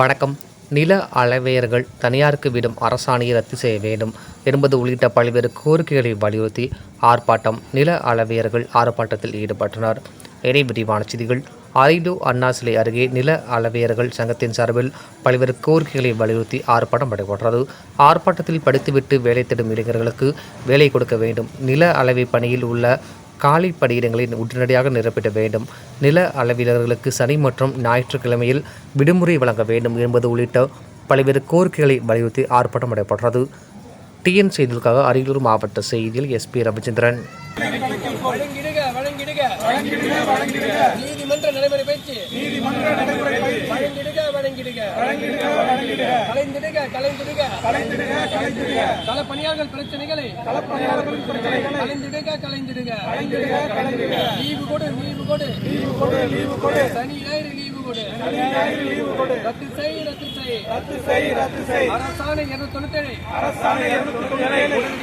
வணக்கம். நில அளவையர்கள் தனியாருக்கு விடும் அரசாணையை ரத்து செய்ய வேண்டும் என்பது உள்ளிட்ட பல்வேறு கோரிக்கைகளை வலியுறுத்தி ஆர்ப்பாட்டம் நில அளவையர்கள் ஆர்ப்பாட்டத்தில் ஈடுபட்டனர். இணை விரிவான செய்திகள். அரியலூர் அண்ணா சிலை அருகே நில அளவையர்கள் சங்கத்தின் சார்பில் பல்வேறு கோரிக்கைகளை வலியுறுத்தி ஆர்ப்பாட்டம் நடைபெற்றது. ஆர்ப்பாட்டத்தில் படித்துவிட்டு வேலை தேடும் இளைஞர்களுக்கு வேலை கொடுக்க வேண்டும். நில அளவை பணியில் உள்ள காலி பணியிடங்களை உடனடியாக நிரப்பிட வேண்டும். நில அளவிலர்களுக்கு சனி மற்றும் ஞாயிற்றுக்கிழமையில் விடுமுறை வழங்க வேண்டும் என்பது உள்ளிட்ட பல்வேறு கோரிக்கைகளை வலியுறுத்தி ஆர்ப்பாட்டம் நடைபெற்றது. டிஎன் செய்திகளுக்காக அரியலூர் மாவட்ட செய்தியில் எஸ்பி ரவிச்சந்திரன். நீதிமன்ற நடைமுறை பயிற்சி வழங்கிடுக வழங்கிடுக வழங்கிடுக வழங்கிடுக கலைந்திடுக கலைந்திடுக கலைந்திடுக கலைந்திடுக கள பணியாளர்கள் பிரச்சனைகளை கள பணியாளர்கள் பிரச்சனைகளை கலைந்திடுக கலைந்திடுக கலைந்திடுக கலைந்திடுக லீவு கொடு லீவு கொடு லீவு கொடு லீவு கொடு சனி ஞாயிறு லீவு கொடு சனி ஞாயிறு லீவு கொடு ரத்து செய் ரத்து செய் ரத்து செய் ரத்து செய் அரசாணை 297 அரசாணை 297